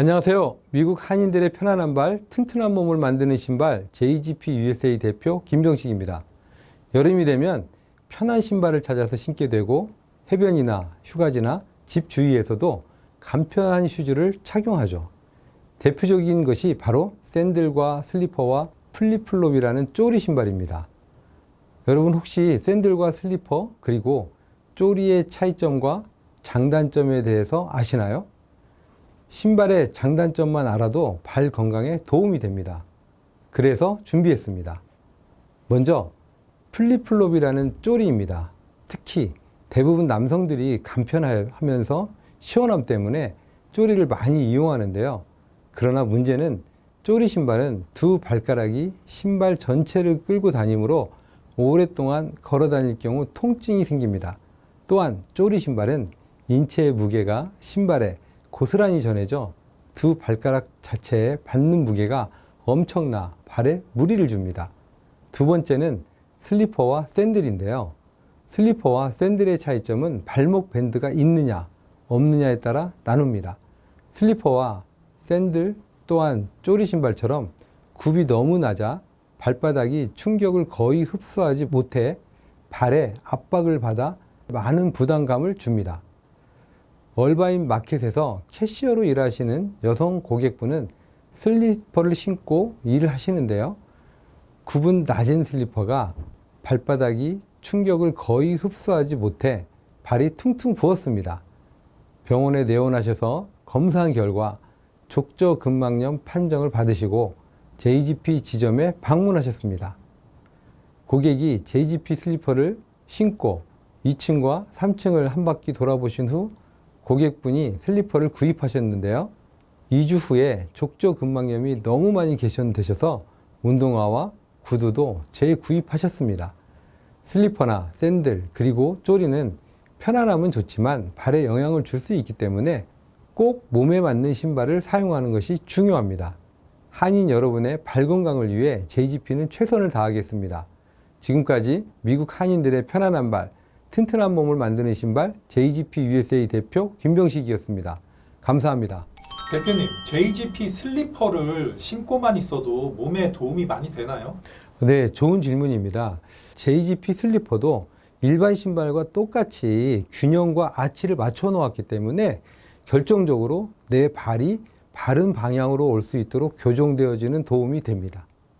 안녕하세요. 미국 한인들의 편안한 발, 튼튼한 몸을 만드는 신발 JGP USA 대표 김병식입니다. 여름이 되면 편한 신발을 찾아서 신게 되고 해변이나 휴가지나 집 주위에서도 간편한 슈즈를 착용하죠. 대표적인 것이 바로 샌들과 슬리퍼와 플립플롭이라는 쪼리 신발입니다. 여러분 혹시 샌들과 슬리퍼 그리고 쪼리의 차이점과 장단점에 대해서 아시나요? 신발의 장단점만 알아도 발 건강에 도움이 됩니다. 그래서 준비했습니다. 먼저 플립플롭이라는 쪼리입니다. 특히 대부분 남성들이 간편하면서 시원함 때문에 쪼리를 많이 이용하는데요. 그러나 문제는 쪼리 신발은 두 발가락이 신발 전체를 끌고 다니므로 오랫동안 걸어 다닐 경우 통증이 생깁니다. 또한 쪼리 신발은 인체의 무게가 신발에 고스란히 전해져 두 발가락 자체에 받는 무게가 엄청나 발에 무리를 줍니다. 두 번째는 슬리퍼와 샌들인데요. 슬리퍼와 샌들의 차이점은 발목 밴드가 있느냐, 없느냐에 따라 나눕니다. 슬리퍼와 샌들 또한 쪼리 신발처럼 굽이 너무 낮아 발바닥이 충격을 거의 흡수하지 못해 발에 압박을 받아 많은 부담감을 줍니다. 월바인 마켓에서 캐시어로 일하시는 여성 고객분은 슬리퍼를 신고 일을 하시는데요. 굽은 낮은 슬리퍼가 발바닥이 충격을 거의 흡수하지 못해 발이 퉁퉁 부었습니다. 병원에 내원하셔서 검사한 결과 족저근막염 판정을 받으시고 JGP 지점에 방문하셨습니다. 고객이 JGP 슬리퍼를 신고 2층과 3층을 한 바퀴 돌아보신 후 고객분이 슬리퍼를 구입하셨는데요. 2주 후에 족저 근막염이 너무 많이 개선되셔서 운동화와 구두도 재구입하셨습니다. 슬리퍼나 샌들 그리고 쪼리는 편안함은 좋지만 발에 영향을 줄 수 있기 때문에 꼭 몸에 맞는 신발을 사용하는 것이 중요합니다. 한인 여러분의 발 건강을 위해 JGP는 최선을 다하겠습니다. 지금까지 미국 한인들의 편안한 발, 튼튼한 몸을 만드는 신발 JGP USA 대표 김병식이었습니다. 감사합니다. 대표님, JGP 슬리퍼를 신고만 있어도 몸에 도움이 많이 되나요? 네, 좋은 질문입니다. JGP 슬리퍼도 일반 신발과 똑같이 균형과 아치를 맞춰 놓았기 때문에 결정적으로 내 발이 바른 방향으로 올 수 있도록 교정되어지는 도움이 됩니다.